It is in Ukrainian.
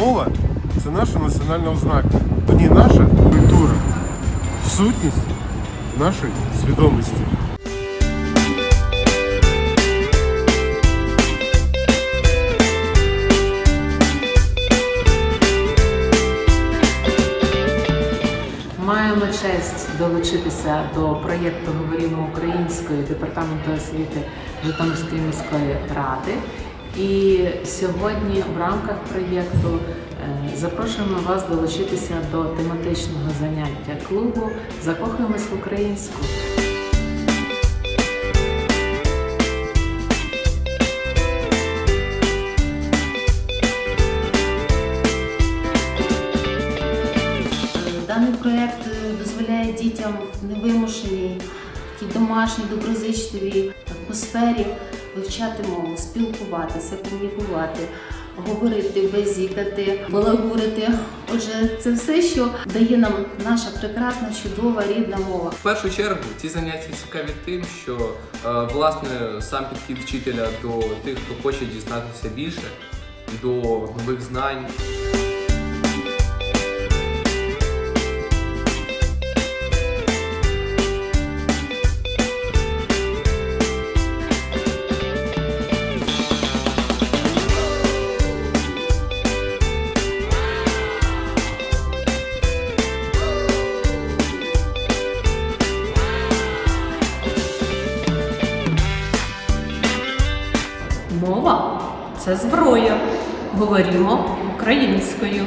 Мова це наша національна ознака. Ній наша культура, сутність нашої свідомості. Маємо честь долучитися до проєкту Говоримо українською департаменту освіти Житомирської міської ради. І сьогодні в рамках проєкту е, запрошуємо вас долучитися до тематичного заняття клубу Закохуємось в українську. Даний проект е, дозволяє дітям невимушеній, такій домашній, доброзичливій атмосфері вивчати мову, спілкуватися, комунікувати, говорити, базікати, балагурити. Отже, це все, що дає нам наша прекрасна, чудова рідна мова. В першу чергу ці заняття цікаві тим, що е, власне сам підхід вчителя до тих, хто хоче дізнатися більше, до нових знань. Мова це зброя. Говоримо українською.